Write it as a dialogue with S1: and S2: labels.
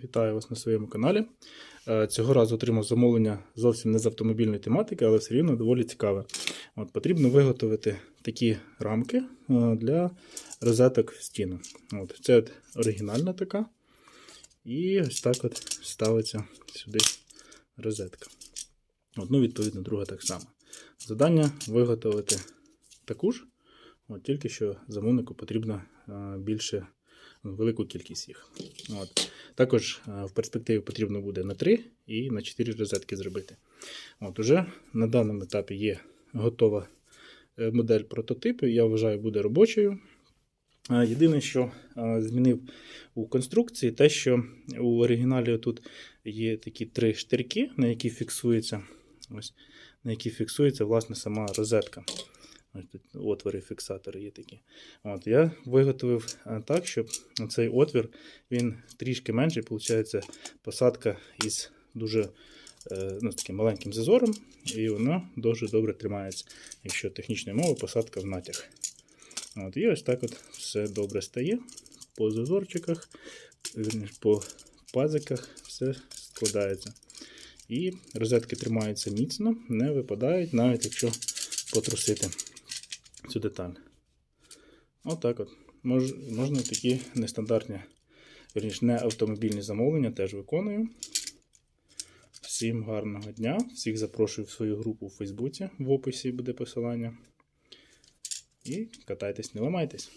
S1: Вітаю вас на своєму каналі. Е, Цього разу отримав замовлення зовсім не з автомобільної тематики, але все рівно доволі цікаве. От, потрібно виготовити такі рамки е, для розеток в стіну. От, це от оригінальна така. І ось так от ставиться сюди розетка. От, ну, відповідно, друга так само. Завдання виготовити таку ж, от, тільки що замовнику потрібно е, більше велику кількість їх. От. Також е, в перспективі потрібно буде на 3 і на 4 розетки зробити. От Уже на даному етапі є готова е, модель прототипу, я вважаю, буде робочою. Е, Єдине, що змінив у конструкції, те, що у оригіналі тут є такі три штирки, на які фіксується, ось, на які фіксується власне сама розетка. Отвори фіксатори є такі. От, я виготовив е, так, щоб цей отвір він трішки менший, виходить, посадка із дуже е, ну, таким маленьким зазором, і воно дуже добре тримається. Якщо технічною мовою, посадка в натяг. От, і ось так от все добре стає. По зазорчиках, по пазиках все складається. І розетки тримаються міцно, не випадають, навіть якщо потрусити цю деталь. Отак от. Мож, можна такі нестандартні, верніше, не автомобільні замовлення теж виконую. Всім гарного дня. Всіх запрошую в свою групу у Фейсбуці. В описі буде посилання. І катайтесь, не ламайтесь.